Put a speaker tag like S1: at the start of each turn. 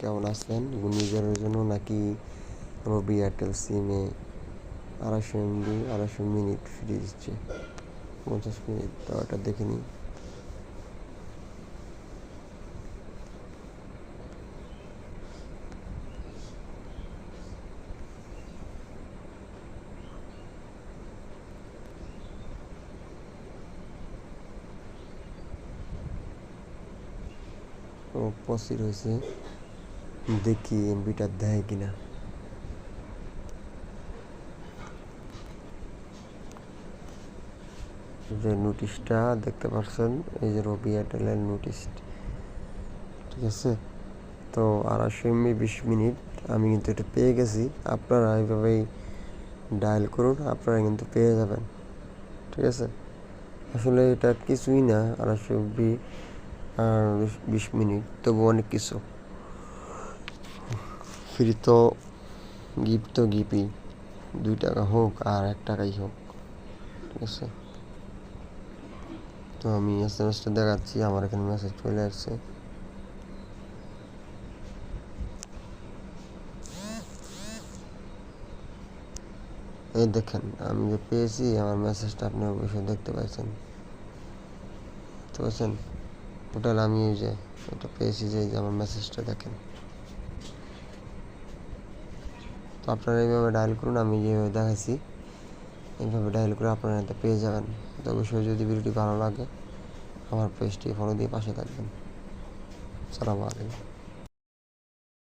S1: কেমন আছেন? ঘূর্ণিঝড়ের জন্য নাকি রবি এয়ারটেল সিমে আড়াইশো এমবি আড়াইশো মিনিট ফ্রি দিচ্ছে পঞ্চাশ মিনিট ওটা দেখে নিই। ও, পসির হয়েছে। দেখি এমবিটা দেয় কিনা। যে নোটিশটা দেখতে পাচ্ছেন এই যে রবি এয়ারটেলের নোটিশ ঠিক আছে? তো আড়াইশো এমবি বিশ মিনিট, আমি কিন্তু এটা পেয়ে গেছি। আপনারা এইভাবেই ডায়াল করুন, আপনারা কিন্তু পেয়ে যাবেন, ঠিক আছে? আসলে এটা কিছুই না, আড়াইশো এমবি আর বিশ মিনিট তবু অনেক কিছু। ফ্রি তো গিফট তো গিফটই। দুই টাকা হোক আর এক টাকাই হোক, ঠিক আছে? তো আমি এস এম এসটা দেখাচ্ছি, আমার এখানে মেসেজ চলে আসছে। এই দেখেন, আমি যে পেয়েছি, আমার মেসেজটা আপনি অবশ্যই দেখতে পাচ্ছেন। বুঝতে পারছেন টোটাল আমি যে ওটা পেয়েছি যে আমার মেসেজটা দেখেন। তো আপনারা এইভাবে ডায়াল করুন, আমি যেভাবে দেখাইছি, এইভাবে ডায়াল করে আপনারা এটা পেয়ে যাবেন। তো অবশ্যই যদি ভিডিওটি ভালো লাগে, আমার পেজটি ফলো দিয়ে পাশে থাকবেন। সালামু আলাইকুম।